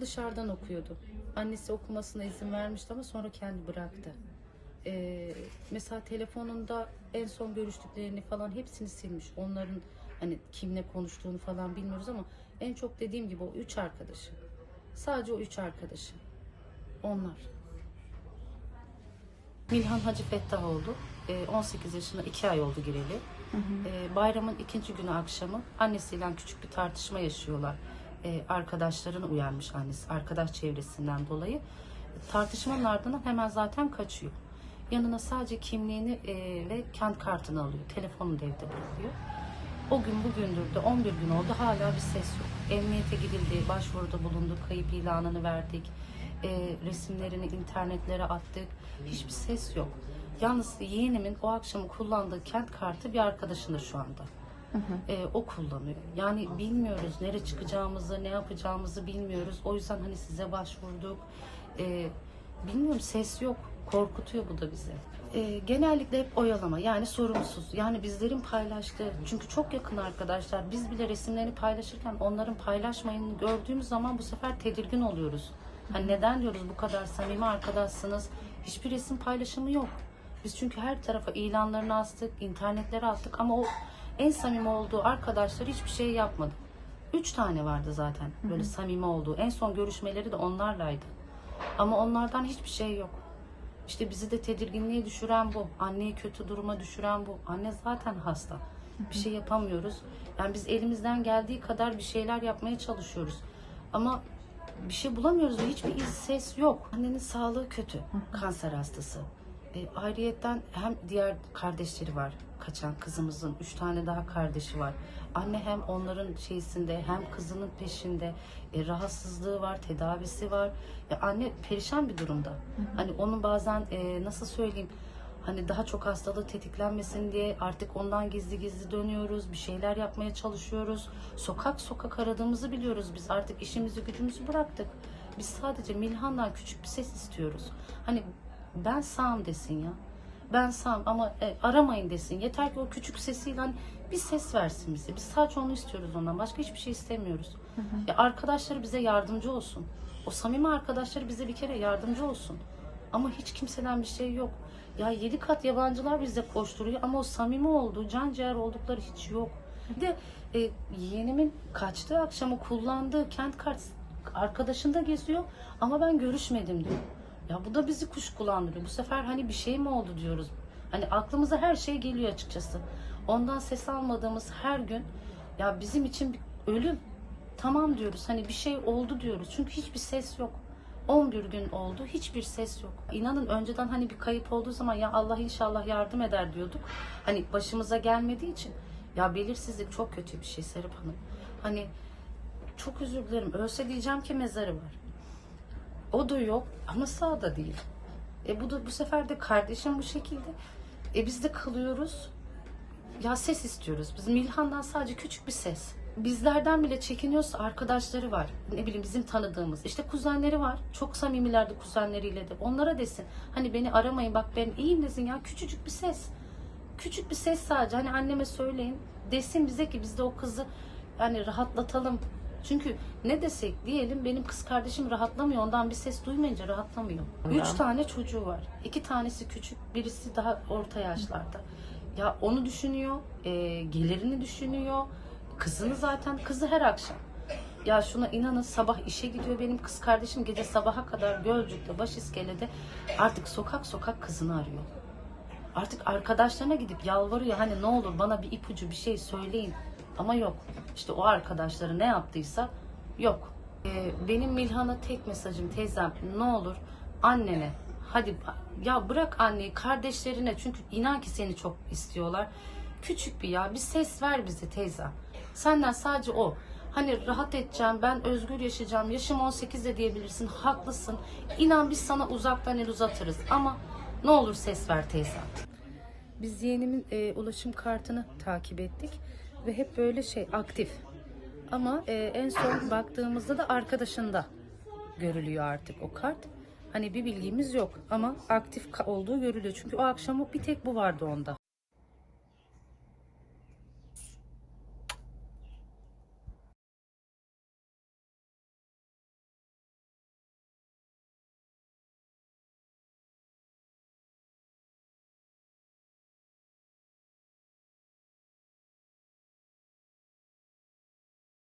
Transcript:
Dışarıdan okuyordu. Annesi okumasına izin vermişti ama sonra kendi bıraktı. Ee, mesela telefonunda en son görüştüklerini falan hepsini silmiş. Onların hani kimle konuştuğunu falan bilmiyoruz ama en çok dediğim gibi o üç arkadaşı. Sadece o üç arkadaşı. Onlar. Milhan Hacı Fettahoğlu. Ee, 18 yaşına 2 ay oldu gireli. Ee, bayramın ikinci günü akşamı annesiyle küçük bir tartışma yaşıyorlar. Ee, arkadaşlarına uyarmış annesi, arkadaş çevresinden dolayı. Tartışmanın ardından hemen zaten kaçıyor. Yanına sadece kimliğini e, ve kent kartını alıyor. Telefonunu da evde bırakıyor. O gün bugündür de 11 gün oldu hala bir ses yok. Emniyete gidildi, başvuruda bulunduk, kayıp ilanını verdik. E, resimlerini internetlere attık. Hiçbir ses yok. Yalnız yeğenimin o akşamı kullandığı kent kartı bir arkadaşında şu anda. E, o kullanıyor. Yani bilmiyoruz nereye çıkacağımızı, ne yapacağımızı bilmiyoruz. O yüzden hani size başvurduk. E, bilmiyorum ses yok. Korkutuyor bu da bizi. E, genellikle hep oyalama yani sorumsuz. Yani bizlerin paylaştığı çünkü çok yakın arkadaşlar biz bile resimlerini paylaşırken onların paylaşmayını gördüğümüz zaman bu sefer tedirgin oluyoruz. Hani neden diyoruz bu kadar samimi arkadaşsınız hiçbir resim paylaşımı yok. Biz çünkü her tarafa ilanlarını astık, internetlere attık ama o en samimi olduğu arkadaşlar hiçbir şey yapmadı. Üç tane vardı zaten böyle samimi olduğu. En son görüşmeleri de onlarlaydı. Ama onlardan hiçbir şey yok. İşte bizi de tedirginliğe düşüren bu. Anneyi kötü duruma düşüren bu. Anne zaten hasta. Bir şey yapamıyoruz. Yani biz elimizden geldiği kadar bir şeyler yapmaya çalışıyoruz. Ama bir şey bulamıyoruz ve hiçbir iz ses yok. Annenin sağlığı kötü. Kanser hastası. E, ayrıyetten hem diğer kardeşleri var. Kaçan kızımızın üç tane daha kardeşi var. Anne hem onların şeysinde hem kızının peşinde e, rahatsızlığı var, tedavisi var. Ya anne perişan bir durumda. Hani onun bazen e, nasıl söyleyeyim hani daha çok hastalığı tetiklenmesin diye artık ondan gizli gizli dönüyoruz. Bir şeyler yapmaya çalışıyoruz. Sokak sokak aradığımızı biliyoruz biz. Artık işimizi gücümüzü bıraktık. Biz sadece Milhan'dan küçük bir ses istiyoruz. Hani ben sağım desin ya. Ben sağım ama e, aramayın desin. Yeter ki o küçük sesiyle bir ses versin bize. Biz sadece onu istiyoruz ondan. Başka hiçbir şey istemiyoruz. Ya arkadaşları bize yardımcı olsun. O samimi arkadaşları bize bir kere yardımcı olsun. Ama hiç kimseden bir şey yok. Ya yedi kat yabancılar bize koşturuyor ama o samimi olduğu, can ciğer oldukları hiç yok. Bir de e, yeğenimin kaçtığı akşamı kullandığı kent kart arkadaşında geziyor ama ben görüşmedim diyor. Ya bu da bizi kuşkulandırıyor. Bu sefer hani bir şey mi oldu diyoruz. Hani aklımıza her şey geliyor açıkçası. Ondan ses almadığımız her gün ya bizim için bir ölüm. Tamam diyoruz. Hani bir şey oldu diyoruz. Çünkü hiçbir ses yok. 11 gün oldu. Hiçbir ses yok. İnanın önceden hani bir kayıp olduğu zaman ya Allah inşallah yardım eder diyorduk. Hani başımıza gelmediği için ya belirsizlik çok kötü bir şey Serap Hanım. Hani çok özür dilerim. Ölse diyeceğim ki mezarı var. O da yok ama sağda değil. E bu da bu sefer de kardeşim bu şekilde. E biz de kalıyoruz. Ya ses istiyoruz. Biz Milhan'dan sadece küçük bir ses. Bizlerden bile çekiniyorsa arkadaşları var. Ne bileyim bizim tanıdığımız. İşte kuzenleri var. Çok samimilerdi kuzenleriyle de. Onlara desin. Hani beni aramayın bak ben iyiyim desin ya. Küçücük bir ses. Küçük bir ses sadece. Hani anneme söyleyin. Desin bize ki biz de o kızı yani rahatlatalım. Çünkü ne desek diyelim benim kız kardeşim rahatlamıyor. Ondan bir ses duymayınca rahatlamıyor. Üç tane çocuğu var. İki tanesi küçük, birisi daha orta yaşlarda. Ya onu düşünüyor, e, gelirini düşünüyor. Kızını zaten, kızı her akşam. Ya şuna inanın sabah işe gidiyor benim kız kardeşim gece sabaha kadar Gölcük'te, Başiskele'de artık sokak sokak kızını arıyor. Artık arkadaşlarına gidip yalvarıyor hani ne olur bana bir ipucu bir şey söyleyin. Ama yok. İşte o arkadaşları ne yaptıysa yok. Ee, benim Milhan'a tek mesajım teyzem ne olur annene hadi ya bırak anneyi kardeşlerine çünkü inan ki seni çok istiyorlar. Küçük bir ya bir ses ver bize teyzem. Senden sadece o. Hani rahat edeceğim, ben özgür yaşayacağım, yaşım 18 de diyebilirsin, haklısın. İnan biz sana uzaktan el uzatırız ama ne olur ses ver teyzem. Biz yeğenimin e, ulaşım kartını takip ettik ve hep böyle şey aktif. Ama e, en son baktığımızda da arkadaşında görülüyor artık o kart. Hani bir bilgimiz yok ama aktif olduğu görülüyor. Çünkü o akşam bir tek bu vardı onda.